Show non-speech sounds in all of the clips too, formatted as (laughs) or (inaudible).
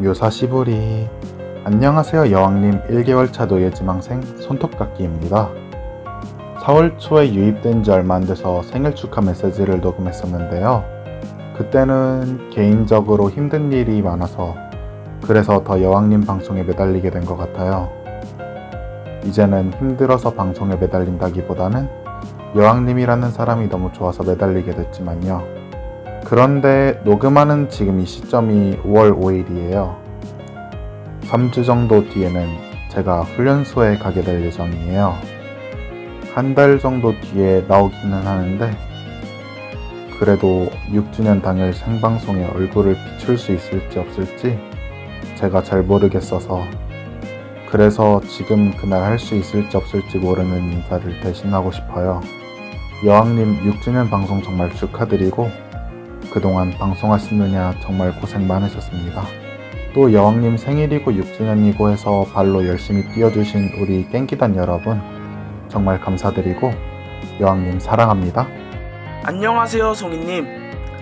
묘사시부리. 안녕하세요 여왕님. 1개월 차 노예 지망생 손톱깎기입니다. 4월 초에 유입된 지 얼마 안 돼서 생일 축하 메시지를 녹음했었는데요. 그때는 개인적으로 힘든 일이 많아서 그래서 더 여왕님 방송에 매달리게 된 것 같아요. 이제는 힘들어서 방송에 매달린다기보다는 여왕님이라는 사람이 너무 좋아서 매달리게 됐지만요 그런데 녹음하는 지금 이 시점이 5월 5일이에요. 3주 정도 뒤에는 제가 훈련소에 가게 될 예정이에요. 한 달 정도 뒤에 나오기는 하는데, 그래도 6주년 당일 생방송에 얼굴을 비출 수 있을지 없을지 제가 잘 모르겠어서, 그래서 지금 그날 할 수 있을지 없을지 모르는 인사를 대신하고 싶어요. 여왕님 6주년 방송 정말 축하드리고, 그동안 방송하시느냐 정말 고생 많으셨습니다. 또 여왕님 생일이고 6주년이고 해서 발로 열심히 뛰어주신 우리 땡기단 여러분 정말 감사드리고 여왕님 사랑합니다. 안녕하세요, 송이님.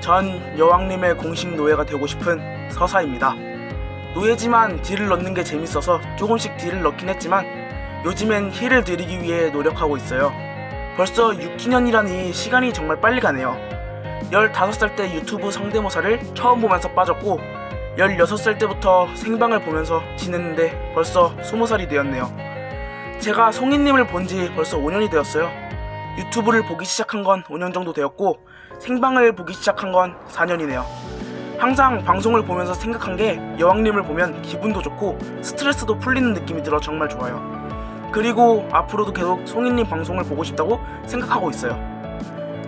전 여왕님의 공식 노예가 되고 싶은 서사입니다. 노예지만 딜을 넣는 게 재밌어서 조금씩 딜을 넣긴 했지만 요즘엔 힐을 드리기 위해 노력하고 있어요. 벌써 6주년이라니 시간이 정말 빨리 가네요. 15살 때 유튜브 성대모사를 처음 보면서 빠졌고 16살 때부터 생방을 보면서 지냈는데 벌써 20살이 되었네요. 제가 송이님을 본 지 벌써 5년이 되었어요. 유튜브를 보기 시작한 건 5년 정도 되었고 생방을 보기 시작한 건 4년이네요. 항상 방송을 보면서 생각한 게 여왕님을 보면 기분도 좋고 스트레스도 풀리는 느낌이 들어 정말 좋아요. 그리고 앞으로도 계속 송이님 방송을 보고 싶다고 생각하고 있어요.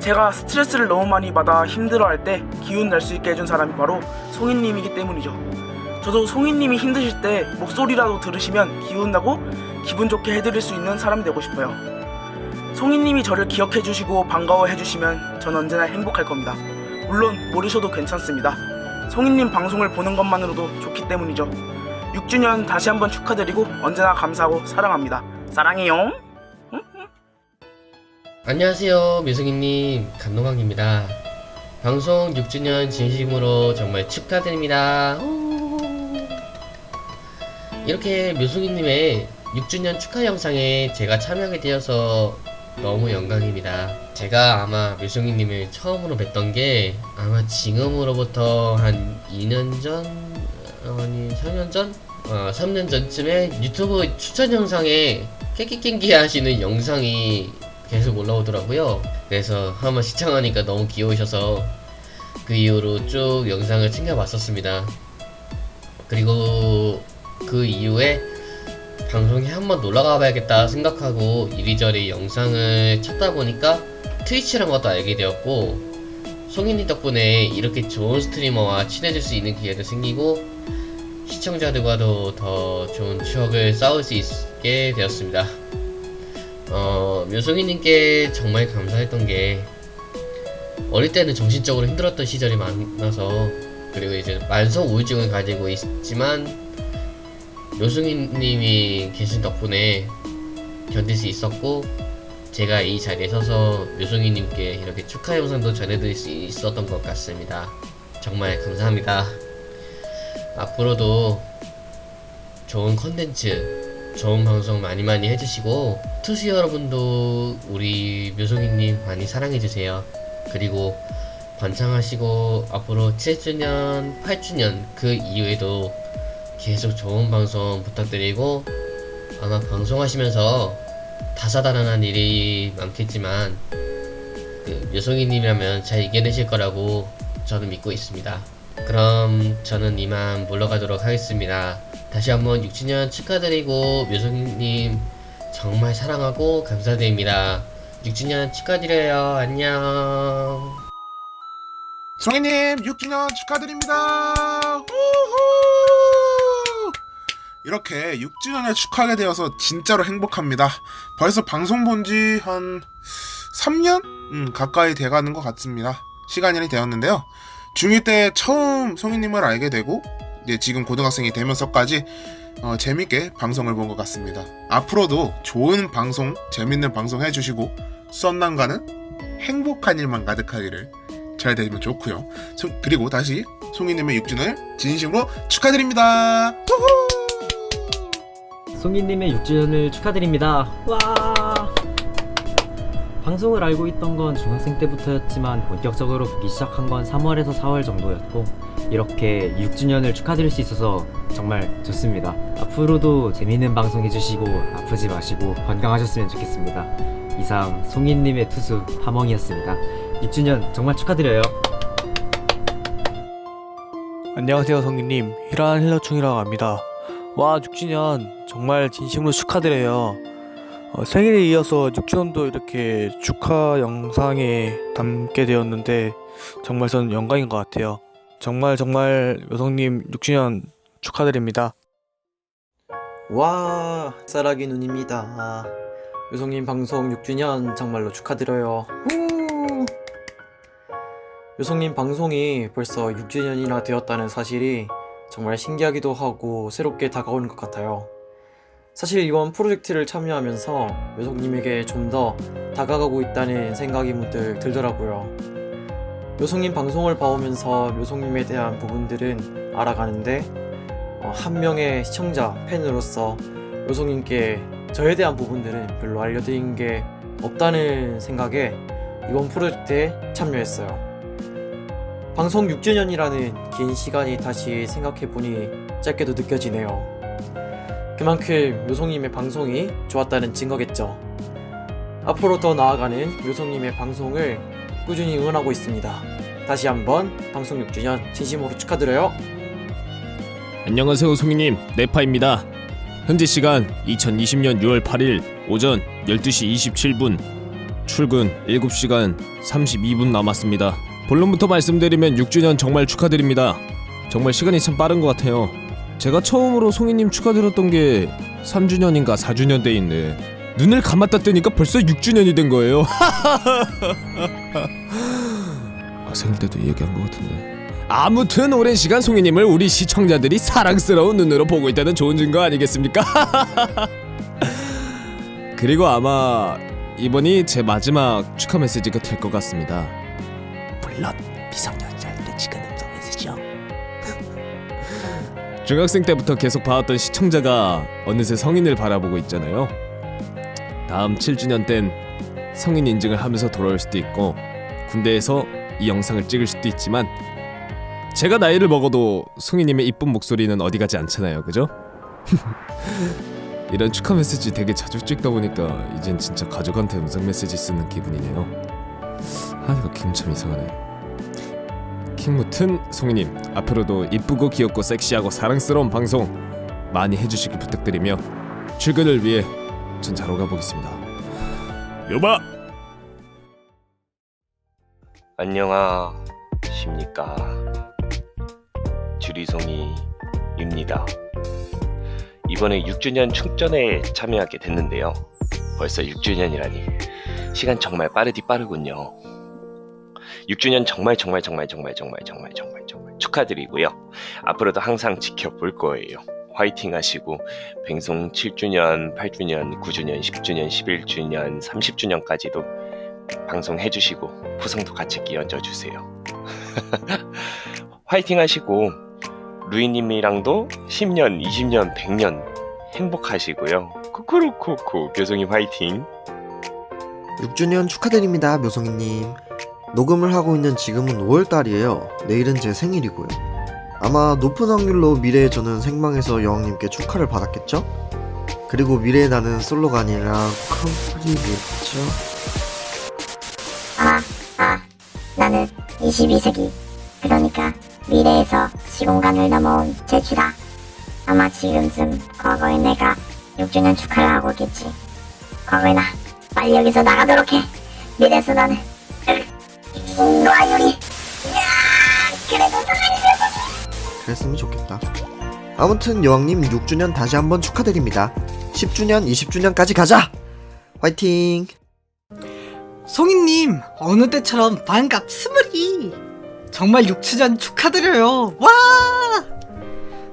제가 스트레스를 너무 많이 받아 힘들어할 때 기운 낼 수 있게 해준 사람이 바로 송이님이기 때문이죠. 저도 송이님이 힘드실 때 목소리라도 들으시면 기운 나고 기분 좋게 해드릴 수 있는 사람이 되고 싶어요. 송이님이 저를 기억해 주시고 반가워해 주시면 전 언제나 행복할 겁니다. 물론 모르셔도 괜찮습니다. 송이님 방송을 보는 것만으로도 좋기 때문이죠. 6주년 다시 한번 축하드리고 언제나 감사하고 사랑합니다. 사랑해요. 안녕하세요 묘승이님 감동왕입니다 방송 6주년 진심으로 정말 축하드립니다 오. 이렇게 묘승이님의 6주년 축하 영상에 제가 참여하게 되어서 너무 영광입니다 제가 아마 묘승이님을 처음으로 뵀던 게 아마 지금으로부터 한 2년 전 아니 3년 전? 어, 3년 전쯤에 유튜브 추천 영상에 깨끼깽기 하시는 영상이 계속 올라오더라고요. 그래서 한번 시청하니까 너무 귀여우셔서 그 이후로 쭉 영상을 챙겨봤었습니다. 그리고 그 이후에 방송에 한번 놀러가 봐야겠다 생각하고 이리저리 영상을 찾다 보니까 트위치란 것도 알게 되었고 송인이 덕분에 이렇게 좋은 스트리머와 친해질 수 있는 기회도 생기고 시청자들과도 더 좋은 추억을 쌓을 수 있게 되었습니다. 어, 묘송이님께 정말 감사했던 게 어릴 때는 정신적으로 힘들었던 시절이 많아서 그리고 이제 만성 우울증을 가지고 있지만 묘송이님이 계신 덕분에 견딜 수 있었고 제가 이 자리에 서서 묘송이님께 이렇게 축하 영상도 전해드릴 수 있었던 것 같습니다. 정말 감사합니다. 앞으로도 좋은 컨텐츠 좋은 방송 많이 많이 해주시고 투수 여러분도 우리 묘송이님 많이 사랑해주세요. 그리고 번창하시고 앞으로 7주년 8주년 그 이후에도 계속 좋은 방송 부탁드리고 아마 방송하시면서 다사다난한 일이 많겠지만 그 묘송이님이라면 잘 이겨내실 거라고 저는 믿고 있습니다. 그럼 저는 이만 물러가도록 하겠습니다 다시 한번 6주년 축하드리고 묘성님 정말 사랑하고 감사드립니다. 6주년 축하드려요. 안녕. 송이님 6주년 축하드립니다. 우후! 이렇게 6주년을 축하하게 되어서 진짜로 행복합니다. 벌써 방송 본 지 한 3년? 음, 가까이 돼가는 것 같습니다. 시간이 되었는데요. 중2 때 처음 송이님을 알게 되고 이제 지금 고등학생이 되면서까지 어, 재밌게 방송을 본 것 같습니다. 앞으로도 좋은 방송, 재밌는 방송 해주시고 썬난가는 행복한 일만 가득하기를 잘 되면 좋고요. 소- 그리고 다시 송이님의 6주년을 진심으로 축하드립니다. 송이님의 6주년을 축하드립니다. 와! 방송을 알고 있던 건 중학생 때부터였지만 본격적으로 보기 시작한 건 3월에서 4월 정도였고 이렇게 6주년을 축하드릴 수 있어서 정말 좋습니다. 앞으로도 재밌는 방송 해주시고 아프지 마시고 건강하셨으면 좋겠습니다. 이상 송이님의 투수 파멍이었습니다. 6주년 정말 축하드려요. 안녕하세요 성규님 히란 힐러충이라고 합니다 와 6주년 정말 진심으로 축하드려요 어, 생일에 이어서 6주년도 이렇게 축하 영상에 담게 되었는데 정말 저는 영광인 것 같아요 정말 정말 요성님 6주년 축하드립니다 와, 쌀아기 눈입니다. 요성님 방송 6주년 정말로 축하드려요. 후! 요성님 방송이 벌써 6주년이나 되었다는 사실이 정말 신기하기도 하고 새롭게 다가오는 것 같아요. 사실 이번 프로젝트를 참여하면서 요성님에게 좀 더 다가가고 있다는 생각이 문득 들더라고요. 요성님 방송을 봐오면서 요성님에 대한 부분들은 알아가는데 어, 한 명의 시청자 팬으로서 요성님께 저에 대한 부분들은 별로 알려드린 게 없다는 생각에 이번 프로젝트에 참여했어요. 방송 6주년이라는 긴 시간이 다시 생각해보니 짧게도 느껴지네요. 그만큼 요성님의 방송이 좋았다는 증거겠죠. 앞으로 더 나아가는 요성님의 방송을 꾸준히 응원하고 있습니다. 다시 한번 방송 6주년 진심으로 축하드려요. 안녕하세요 송이님 네파입니다 현재 시간 2020년 6월 8일 오전 12시 27분 출근 7시간 32분 남았습니다 본론부터 말씀드리면 6주년 정말 축하드립니다 정말 시간이 참 빠른 것 같아요 제가 처음으로 송이님 축하드렸던 게 3주년인가 4주년 돼 있네 눈을 감았다 뜨니까 벌써 6주년이 된 거예요 (laughs) 아 생일 때도 이 얘기한 것 같은데 아무튼 오랜 시간 송이님을 우리 시청자들이 사랑스러운 눈으로 보고 있다는 좋은 증거 아니겠습니까? (laughs) 그리고 아마 이번이 제 마지막 축하 메시지가 될 것 같습니다. 물론 미성년 중학생 때부터 계속 봐왔던 시청자가 어느새 성인을 바라보고 있잖아요. 다음 7주년 땐 성인 인증을 하면서 돌아올 수도 있고 군대에서 이 영상을 찍을 수도 있지만 제가 나이를 먹어도 송이님의 이쁜 목소리는 어디 가지 않잖아요, 그죠? (laughs) 이런 축하 메시지 되게 자주 찍다 보니까 이젠 진짜 가족한테 음성 메시지 쓰는 기분이네요. 아 이거 기분 참 이상하네. 킹무튼 송이님 앞으로도 이쁘고 귀엽고 섹시하고 사랑스러운 방송 많이 해주시길 부탁드리며 출근을 위해 전 자러 가보겠습니다. 여봐. 안녕하십니까 주리송이입니다 이번에 6주년 충전에 참여하게 됐는데요 벌써 6주년이라니 시간 정말 빠르디 빠르군요 6주년 정말 정말 정말 정말 정말 정말 정말 정말 축하드리고요 앞으로도 항상 지켜볼 거예요 화이팅 하시고 방송 7주년, 8주년, 9주년, 10주년, 11주년, 30주년까지도 방송 해 주시고 구성도 같이 끼얹어 주세요. (laughs) 화이팅 하시고 루이님이랑도 10년, 20년, 100년 행복하시고요. 쿠쿠루쿠쿠 묘송이 화이팅. 6주년 축하드립니다, 묘성이님. 녹음을 하고 있는 지금은 5월달이에요. 내일은 제 생일이고요. 아마 높은 확률로 미래의 저는 생방에서 여왕님께 축하를 받았겠죠? 그리고 미래의 나는 솔로가 아니라 커플이겠죠? 아, 아, 나는 22세기. 그러니까 미래에서 시공간을 넘어온 제주다. 아마 지금쯤 과거의 내가 6주년 축하를 하고 있겠지. 과거의 나, 빨리 여기서 나가도록 해. 미래에서 나는, 인과유리. 야 그래도 사랑이 그랬으면 좋겠다. 아무튼 여왕님 6주년 다시 한번 축하드립니다. 10주년, 20주년까지 가자! 화이팅! 송이님 어느 때처럼 반갑스물이 정말 6주년 축하드려요 와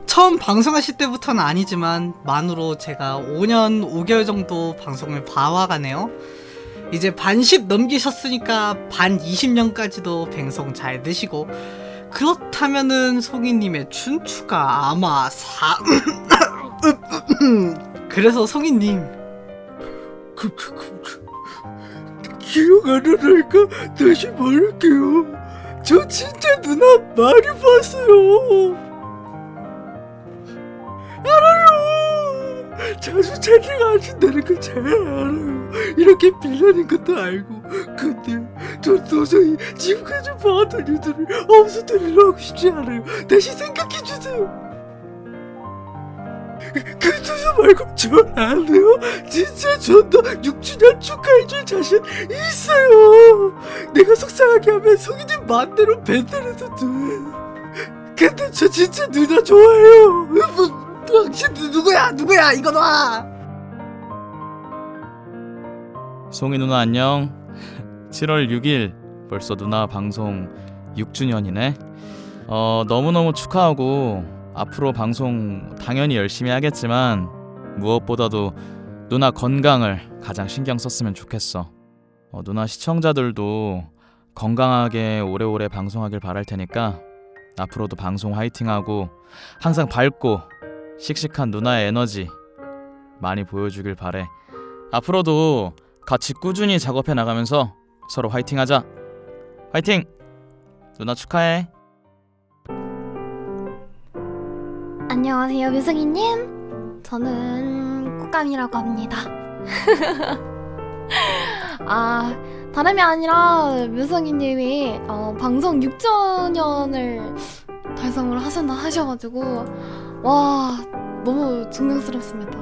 처음 방송하실 때부터는 아니지만 만으로 제가 5년 5개월 정도 방송을 봐와가네요 이제 반10 넘기셨으니까 반 20년까지도 뱅송 잘 되시고 그렇다면은 송이님의 춘추가 아마 사 (laughs) 그래서 송이님 그, 그, 그, 그, 기억 안 나니까 다시 말할게요. 저 진짜 누나 많이 봤어요. 알아요. 자주 채팅하신다는 거 잘 알아요. 이렇게 빌런인 것도 알고. 근데 저 도저히 지금까지 봐왔던 일들을 없애들이려 하고 싶지 않아요. 다시 생각해 주세요. 그 두서 말고 저안 돼요? 진짜 전더 6주년 축하해줄 자신 있어요. 내가 속상하게 하면 성인님 마음대로 밴드라도 돼. 근데 저 진짜 누나 좋아해요. 누구야 누구야 이거 놔 송이 누나 안녕. 7월 6일 벌써 누나 방송 6주년이네. 어 너무너무 축하하고 앞으로 방송 당연히 열심히 하겠지만 무엇보다도 누나 건강을 가장 신경 썼으면 좋겠어. 어, 누나 시청자들도 건강하게 오래오래 방송하길 바랄 테니까 앞으로도 방송 화이팅하고 항상 밝고 씩씩한 누나의 에너지 많이 보여주길 바래. 앞으로도 같이 꾸준히 작업해 나가면서 서로 화이팅 하자. 화이팅! 누나 축하해. 안녕하세요, 묘성이님. 저는 꽃감이라고 합니다. (laughs) 아, 다름이 아니라 묘성이님이 어, 방송 6주년을 달성을 하신다 하셔가지고 와 너무 존경스럽습니다.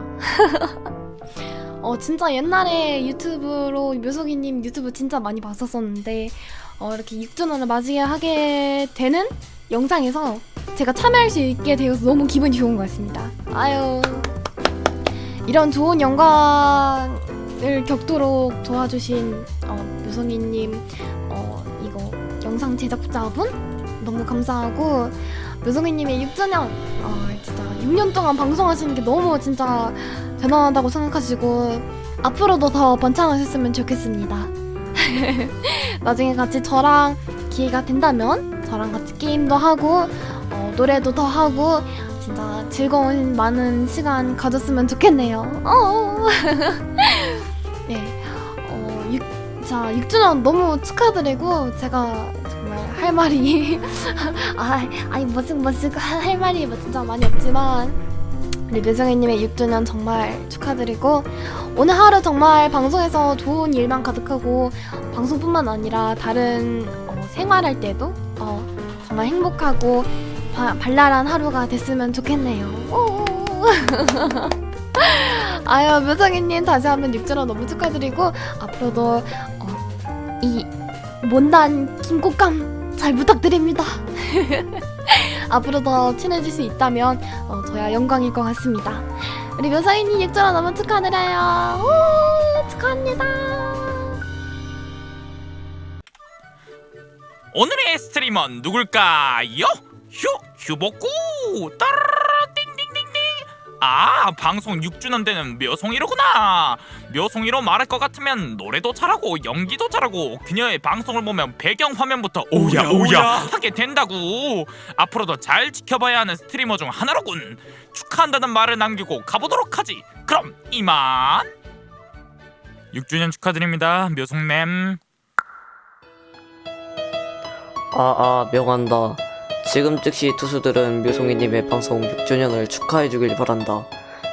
(laughs) 어 진짜 옛날에 유튜브로 묘성이님 유튜브 진짜 많이 봤었었는데 어, 이렇게 6주년을 맞이하게 되는 영상에서 제가 참여할 수 있게 되어서 너무 기분이 좋은 것 같습니다. 아유 이런 좋은 영광을 겪도록 도와주신 어, 묘성이님 어, 이거 영상 제작자분 너무 감사하고 묘성이님의 6주년 어, 진짜 6년 동안 방송하시는 게 너무 진짜 대단하다고 생각하시고 앞으로도 더 번창하셨으면 좋겠습니다. (laughs) 나중에 같이 저랑 기회가 된다면 저랑 같이 게임도 하고 어, 노래도 더 하고 진짜 즐거운 많은 시간 가졌으면 좋겠네요. 어. (laughs) 네. 어, 6, 자, 6주년 너무 축하드리고 제가 할 말이 (laughs) 아, 아니 무슨 무슨 할 말이 뭐 진짜 많이 없지만 우리 묘정이님의 6주년 정말 축하드리고 오늘 하루 정말 방송에서 좋은 일만 가득하고 방송뿐만 아니라 다른 어, 생활할 때도 어, 정말 행복하고 바- 발랄한 하루가 됐으면 좋겠네요. 오. (laughs) 아유 묘정이님 다시 한번 6주년 너무 축하드리고 앞으로도 어, 이 못난 김꽃감 잘 부탁드립니다. (laughs) 앞으로 더 친해질 수 있다면 어, 저야 영광일 것 같습니다. 우리 묘사인님 6주년 너무 축하드려요. 오, 축하합니다. 오늘의 스트리머는 누굴까요? 휴 휴복구 따르르 아 방송 6주년 되는 묘송이로구나. 묘송이로 말할 것 같으면 노래도 잘하고 연기도 잘하고 그녀의 방송을 보면 배경 화면부터 오야 오야 하게 된다고. 앞으로도 잘 지켜봐야 하는 스트리머 중 하나로군. 축하한다는 말을 남기고 가보도록 하지. 그럼 이만. 6주년 축하드립니다 묘송님 아아 명한다. 지금 즉시 투수들은 묘송이님의 방송 6주년을 축하해주길 바란다.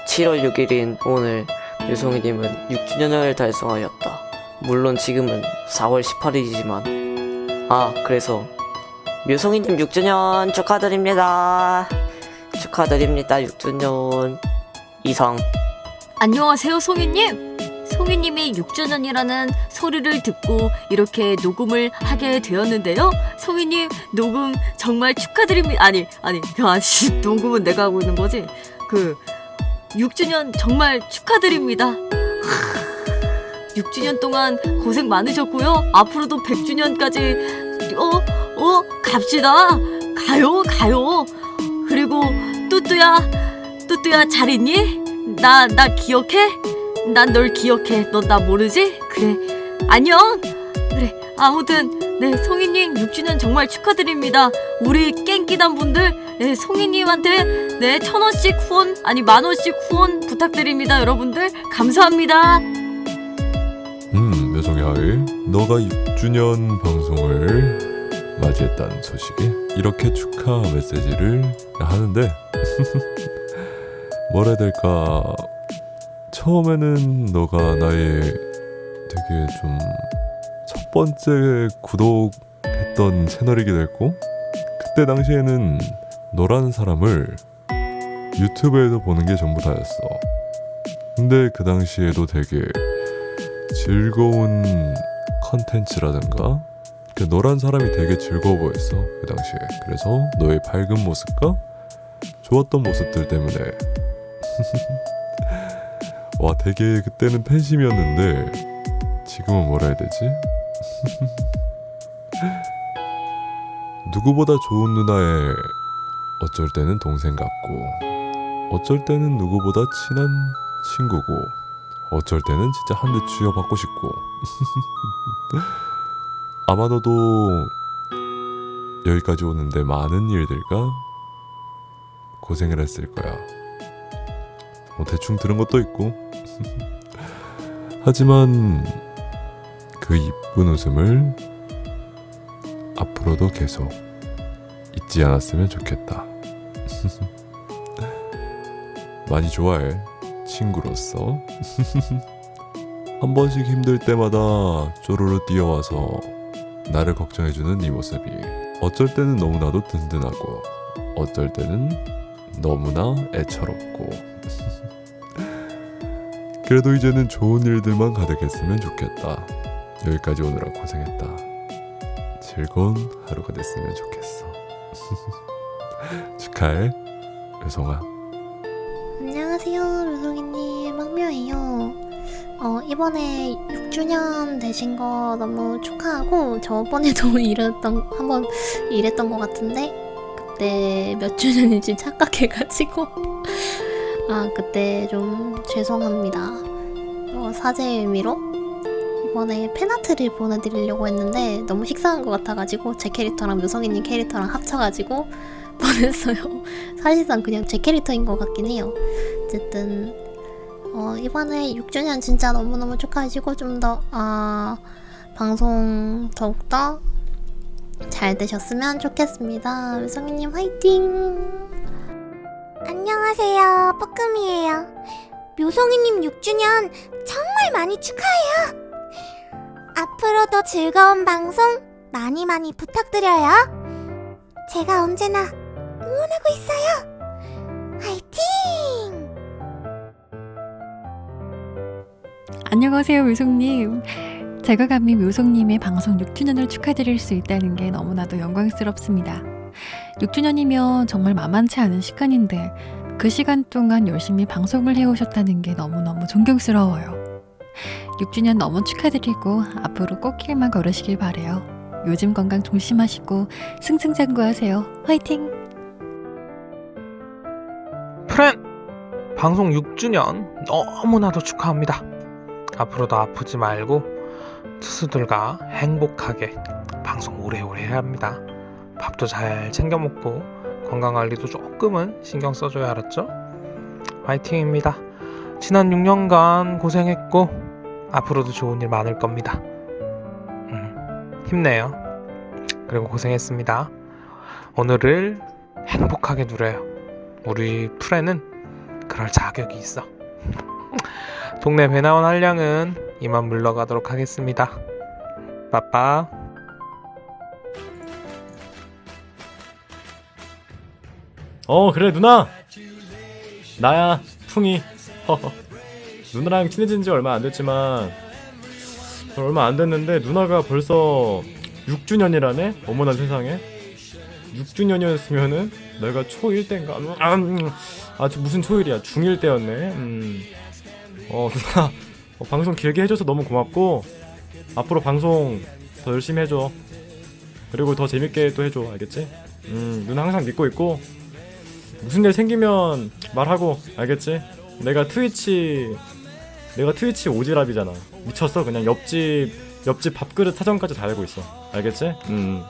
7월 6일인 오늘 묘송이님은 6주년을 달성하였다. 물론 지금은 4월 18일이지만 아 그래서 묘송이님 6주년 축하드립니다. 축하드립니다 6주년 이상 안녕하세요, 송이님. 송이님이 6주년이라는 소리를 듣고 이렇게 녹음을 하게 되었는데요. 송이님 녹음 정말 축하드립니다. 아니, 아니, 아니, 녹음은 내가 하고 있는 거지. 그 6주년 정말 축하드립니다. 하, 6주년 동안 고생 많으셨고요. 앞으로도 100주년까지 어, 어, 갑시다. 가요, 가요. 그리고 뚜뚜야, 뚜뚜야 잘 있니? 나, 나 기억해? 난 널 기억해. 너나 모르지? 그래. 안녕. 그래 아무튼 네 송이님 6주년 정말 축하드립니다. 우리 깽끼단 분들 네, 송이님한테 네 천 원씩 후원 아니 만 원씩 후원 부탁드립니다 여러분들 감사합니다. 음, 하이, 너가 6주년 방송을 맞이했다는 소식에 이렇게 축하 메시지를 하는데 (laughs) 뭐라 해야 될까 처음에는 너가 나의 되게 좀 첫 번째 구독했던 채널이기도 했고 그때 당시에는 너라는 사람을 유튜브에서 보는 게 전부 다였어. 근데 그 당시에도 되게 즐거운 컨텐츠라든가 그 너란 사람이 되게 즐거워 보였어 그 당시에. 그래서 너의 밝은 모습과 좋았던 모습들 때문에 (laughs) 와 되게 그때는 팬심이었는데 지금은 뭐라 해야 되지? (laughs) 누구보다 좋은 누나의 어쩔 때는 동생 같고 어쩔 때는 누구보다 친한 친구고 어쩔 때는 진짜 한 대 쥐어받고 싶고. (laughs) 아마 너도 여기까지 오는데 많은 일들과 고생을 했을 거야. 뭐 대충 들은 것도 있고 (laughs) 하지만 그 이쁜 웃음을 앞으로도 계속 잊지 않았으면 좋겠다. (laughs) 많이 좋아해 친구로서. (laughs) 한 번씩 힘들 때마다 쪼르르 뛰어와서 나를 걱정해주는 네 모습이 어쩔 때는 너무나도 든든하고 어쩔 때는 너무나 애처롭고 그래도 이제는 좋은 일들만 가득했으면 좋겠다 여기까지 오느라 고생했다 즐거운 하루가 됐으면 좋겠어 (laughs) 축하해 여성아 안녕하세요, 류송이님. 막묘예요. 어, 이번에 6주년 되신 거 너무 축하하고, 저번에도 (laughs) 이랬던, 한번 이랬던 것 같은데, 그때 몇 주년인지 (laughs) 착각해가지고, 아, 그때 좀 죄송합니다. 어, 사죄의 의미로 이번에 팬아트를 보내드리려고 했는데, 너무 식상한 것 같아가지고, 제 캐릭터랑 묘성이님 캐릭터랑 합쳐가지고, (laughs) 보냈어요. 사실상 그냥 제 캐릭터인 것 같긴 해요. 어쨌든 어, 이번에 6주년 진짜 너무너무 축하하시고 좀더 아, 방송 더욱더 잘 되셨으면 좋겠습니다. 유성이님 화이팅! 안녕하세요. 뽀끔이에요. 묘송이님 6주년 정말 많이 축하해요. 앞으로도 즐거운 방송 많이 많이 부탁드려요. 제가 언제나 응원하고 있어요. 화이팅! 안녕하세요, 묘송님. 제가 감히 묘송님의 방송 6주년을 축하드릴 수 있다는 게 너무나도 영광스럽습니다. 6주년이면 정말 만만치 않은 시간인데 그 시간 동안 열심히 방송을 해오셨다는 게 너무너무 존경스러워요. 6주년 너무 축하드리고 앞으로 꽃길만 걸으시길 바래요. 요즘 건강 조심하시고 승승장구하세요. 화이팅! 프렌! 방송 6주년 너무나도 축하합니다. 앞으로도 아프지 말고 투수들과 행복하게 방송 오래오래 해야 합니다. 밥도 잘 챙겨 먹고 건강 관리도 조금은 신경 써줘야 알았죠? 화이팅입니다. 지난 6년간 고생했고 앞으로도 좋은 일 많을 겁니다. 음, 힘내요. 그리고 고생했습니다. 오늘을 행복하게 누려요. 우리 프레는 그럴 자격이 있어. 동네 배나온 한량은 이만 물러가도록 하겠습니다. 빠빠. 어 그래 누나. 나야 풍이. 누나랑 친해진 지 얼마 안 됐지만 얼마 안 됐는데 누나가 벌써 6주년이라네? 어머나 세상에. 6주년이었으면은 내가 초1 때인가? 아, 음, 아저 무슨 초1이야? 중1 때였네. 음. 어 누나. 어, 방송 길게 해줘서 너무 고맙고 앞으로 방송 더 열심히 해줘. 그리고 더 재밌게 또 해줘. 알겠지? 음 누나 항상 믿고 있고 무슨 일 생기면 말하고 알겠지? 내가 트위치 내가 트위치 오지랖이잖아 미쳤어 그냥 옆집 옆집 밥그릇 사정까지 다 알고 있어. 알겠지? 음.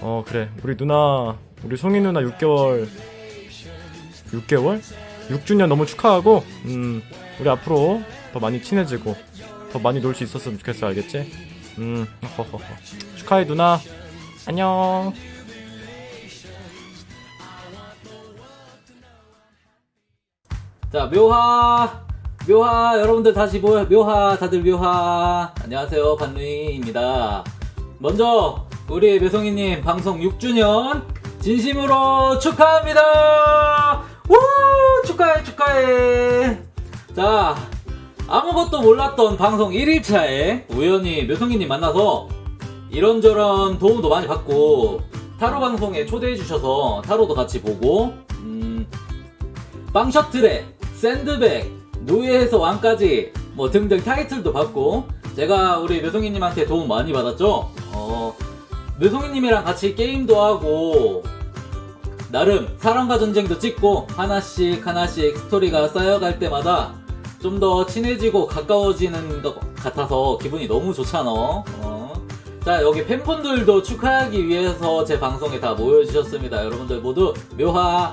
어 그래 우리 누나 우리 송이 누나 6개월 6개월? 6주년 너무 축하하고 음 우리 앞으로 더 많이 친해지고 더 많이 놀 수 있었으면 좋겠어 알겠지? 음 허허허 (laughs) 축하해 누나 안녕 자 묘하 묘하 여러분들 다시 모여 묘하 다들 묘하. 안녕하세요 반누이입니다. 먼저 우리 묘성이님 방송 6주년 진심으로 축하합니다. 우 축하해 축하해. 자 아무것도 몰랐던 방송 1일차에 우연히 묘성이님 만나서 이런저런 도움도 많이 받고 타로 방송에 초대해 주셔서 타로도 같이 보고 음, 빵 셔틀에 샌드백, 노예에서 왕까지 뭐 등등 타이틀도 받고 제가 우리 묘송이님한테 도움 많이 받았죠. 어, 묘송이님이랑 같이 게임도 하고 나름 사랑과 전쟁도 찍고 하나씩 하나씩 스토리가 쌓여갈 때마다 좀 더 친해지고 가까워지는 것 같아서 기분이 너무 좋잖아. 어. 자 여기 팬분들도 축하하기 위해서 제 방송에 다 모여주셨습니다. 여러분들 모두 묘하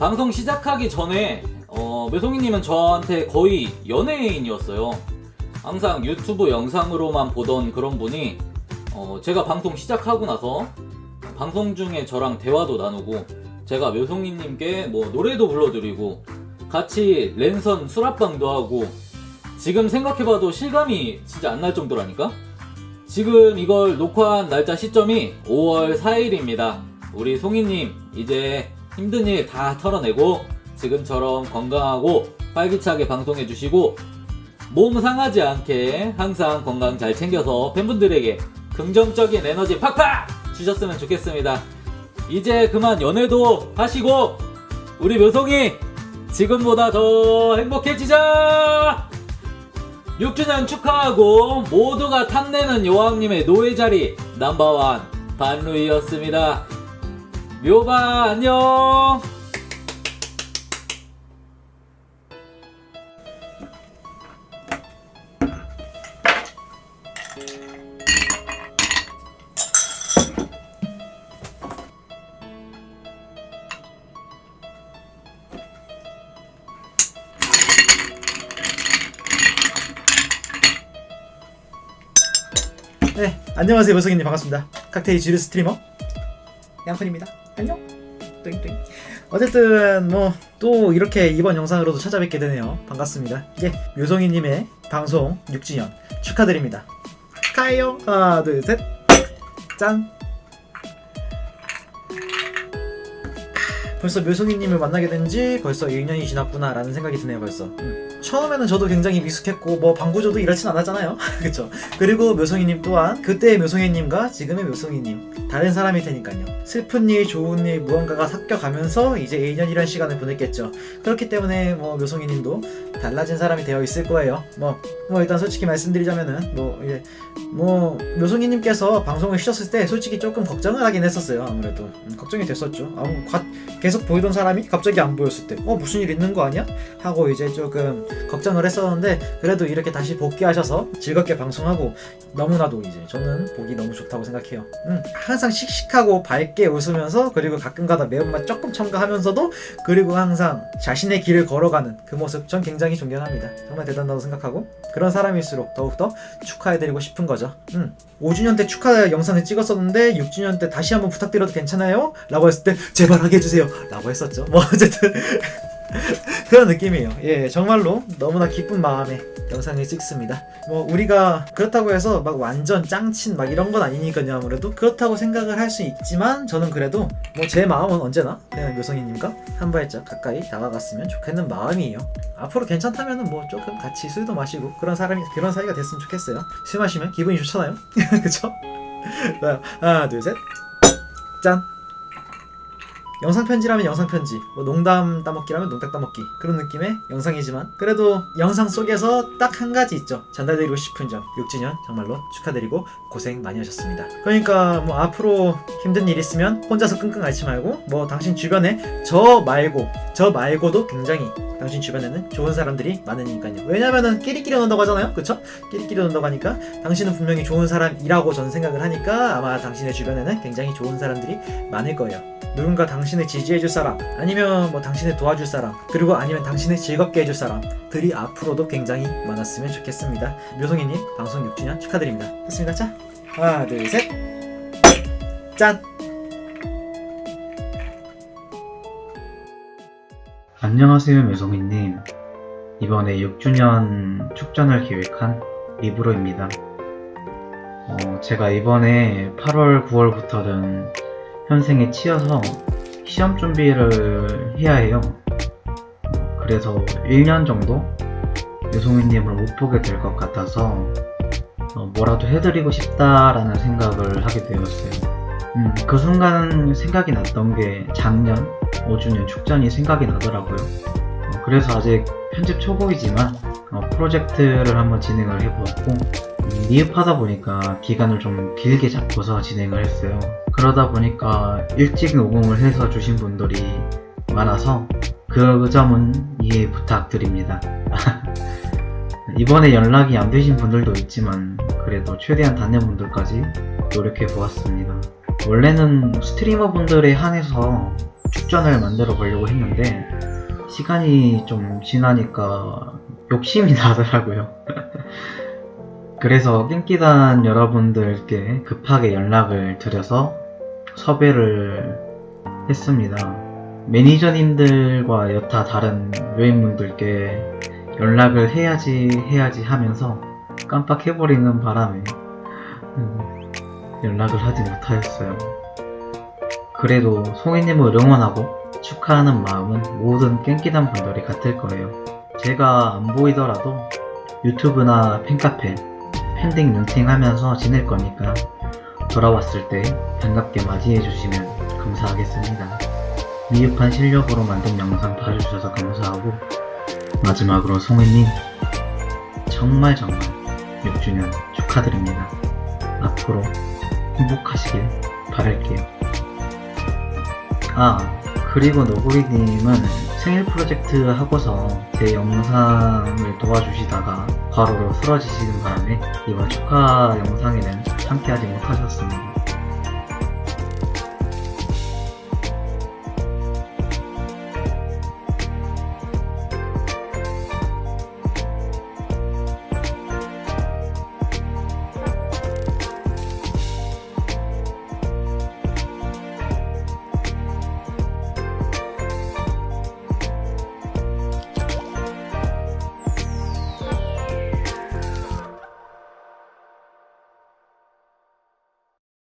방송 시작하기 전에 어, 묘송이님은 저한테 거의 연예인이었어요. 항상 유튜브 영상으로만 보던 그런 분이 어, 제가 방송 시작하고 나서 방송 중에 저랑 대화도 나누고 제가 묘송이님께 뭐 노래도 불러드리고 같이 랜선 수락방도 하고 지금 생각해봐도 실감이 진짜 안 날 정도라니까? 지금 이걸 녹화한 날짜 시점이 5월 4일입니다. 우리 송이님 이제 힘든 일 다 털어내고 지금처럼 건강하고 활기차게 방송해 주시고 몸 상하지 않게 항상 건강 잘 챙겨서 팬분들에게 긍정적인 에너지 팍팍 주셨으면 좋겠습니다. 이제 그만 연애도 하시고 우리 묘송이 지금보다 더 행복해지자! 6주년 축하하고 모두가 탐내는 여왕님의 노예 자리 넘버원 반루이였습니다. 묘바 안녕. 네, 안녕하세요, 모성이님 반갑습니다. 칵테일 지르 스트리머 양푼입니다. 안녕. 땡땡. 어쨌든 뭐 또 이렇게 이번 영상으로도 찾아뵙게 되네요. 반갑습니다. 예, 묘성이님의 방송 6주년 축하드립니다. 축하해요. 하나, 둘, 셋. 짠. 벌써 묘성이님을 만나게 된 지 벌써 1년이 지났구나라는 생각이 드네요 벌써 음. 처음에는 저도 굉장히 미숙했고 뭐 방구조도 이렇진 않았잖아요. (laughs) 그쵸? 그리고 묘성이님 또한 그때의 묘성이님과 지금의 묘성이님 다른 사람일 테니까요. 슬픈 일 좋은 일 무언가가 섞여가면서 이제 1년이란 시간을 보냈겠죠. 그렇기 때문에 뭐 묘성이님도 달라진 사람이 되어 있을 거예요. 뭐, 뭐 일단 솔직히 말씀드리자면은 뭐 이제 뭐 묘성이님께서 방송을 쉬셨을 때 솔직히 조금 걱정을 하긴 했었어요 아무래도. 음, 걱정이 됐었죠. 아무 과- 계속 보이던 사람이 갑자기 안 보였을 때. 어 무슨 일 있는 거 아니야? 하고 이제 조금 걱정을 했었는데 그래도 이렇게 다시 복귀하셔서 즐겁게 방송하고 너무나도 이제 저는 보기 너무 좋다고 생각해요. 음, 항상 씩씩하고 밝게 웃으면서 그리고 가끔가다 매운맛 조금 첨가하면서도 그리고 항상 자신의 길을 걸어가는 그 모습 전 굉장히 존경합니다. 정말 대단하다고 생각하고 그런 사람일수록 더욱더 축하해드리고 싶은 거죠. 음, 5주년 때 축하 영상을 찍었었는데 6주년 때 다시 한번 부탁드려도 괜찮아요? 라고 했을 때 제발 하게 해주세요 라고 했었죠. 뭐 어쨌든 (laughs) (laughs) 그런 느낌이에요. 예, 정말로 너무나 기쁜 마음에 영상을 찍습니다. 뭐 우리가 그렇다고 해서 막 완전 짱친 막 이런 건 아니니까요. 아무래도 그렇다고 생각을 할 수 있지만 저는 그래도 뭐 제 마음은 언제나 그냥 묘성이님과 한 발짝 가까이 다가갔으면 좋겠는 마음이에요. 앞으로 괜찮다면은 뭐 조금 같이 술도 마시고 그런 사람이 그런 사이가 됐으면 좋겠어요. 술 마시면 기분이 좋잖아요. (laughs) 그쵸? 자, 하나, 둘, 셋. 짠. 영상 편지라면 영상 편지, 뭐 농담 따먹기라면 농담 따먹기 그런 느낌의 영상이지만 그래도 영상 속에서 딱 한 가지 있죠. 전달드리고 싶은 점 6주년 정말로 축하드리고 고생 많이 하셨습니다. 그러니까 뭐 앞으로 힘든 일 있으면 혼자서 끙끙 앓지 말고 뭐 당신 주변에 저 말고 저 말고도 굉장히 당신 주변에는 좋은 사람들이 많으니까요. 왜냐면은 끼리끼리 논다고 하잖아요. 그쵸? 끼리끼리 논다고 하니까 당신은 분명히 좋은 사람이라고 저는 생각을 하니까 아마 당신의 주변에는 굉장히 좋은 사람들이 많을 거예요. 누군가 당신을 지지해줄 사람, 아니면 뭐 당신을 도와줄 사람, 그리고 아니면 당신을 즐겁게 해줄 사람들이 앞으로도 굉장히 많았으면 좋겠습니다. 묘송이님 방송 6주년 축하드립니다. 됐습니다. 자, 하나, 둘, 셋, 짠. 안녕하세요 매송이님. 이번에 6주년 축전을 기획한 리브로입니다. 어, 제가 이번에 8월 9월부터는 현생에 치여서 시험 준비를 해야 해요. 그래서 1년 정도 매송이님을 못 보게 될 것 같아서 어, 뭐라도 해드리고 싶다라는 생각을 하게 되었어요 음, 그 순간 생각이 났던 게 작년 5주년 축전이 생각이 나더라고요. 어, 그래서 아직 편집 초보이지만 어, 프로젝트를 한번 진행을 해보았고 음, 미흡하다 보니까 기간을 좀 길게 잡고서 진행을 했어요. 그러다 보니까 일찍 녹음을 해서 주신 분들이 많아서 그 점은 이해 부탁드립니다. (laughs) 이번에 연락이 안 되신 분들도 있지만 그래도 최대한 닿는 분들까지 노력해 보았습니다. 원래는 스트리머 분들에 한해서 축전을 만들어 보려고 했는데 시간이 좀 지나니까 욕심이 (laughs) 나더라고요. 그래서 깽기단 여러분들께 급하게 연락을 드려서 섭외를 했습니다. 매니저님들과 여타 다른 요인분들께 연락을 해야지 해야지 하면서 깜빡해버리는 바람에 음, 연락을 하지 못하였어요. 그래도 송이님을 응원하고 축하하는 마음은 모든 깽기단 분들이 같을 거예요. 제가 안 보이더라도 유튜브나 팬카페, 팬딩 눈팅 하면서 지낼 거니까 돌아왔을 때 반갑게 맞이해 주시면 감사하겠습니다. 미흡한 실력으로 만든 영상 봐주셔서 감사하고 마지막으로 송이님 정말 정말 6주년 축하드립니다. 앞으로 행복하시길 바랄게요. 아, 그리고 노구리님은 생일 프로젝트 하고서 제 영상을 도와주시다가 과로로 쓰러지시는 바람에 이번 축하 영상에는 함께하지 못하셨습니다.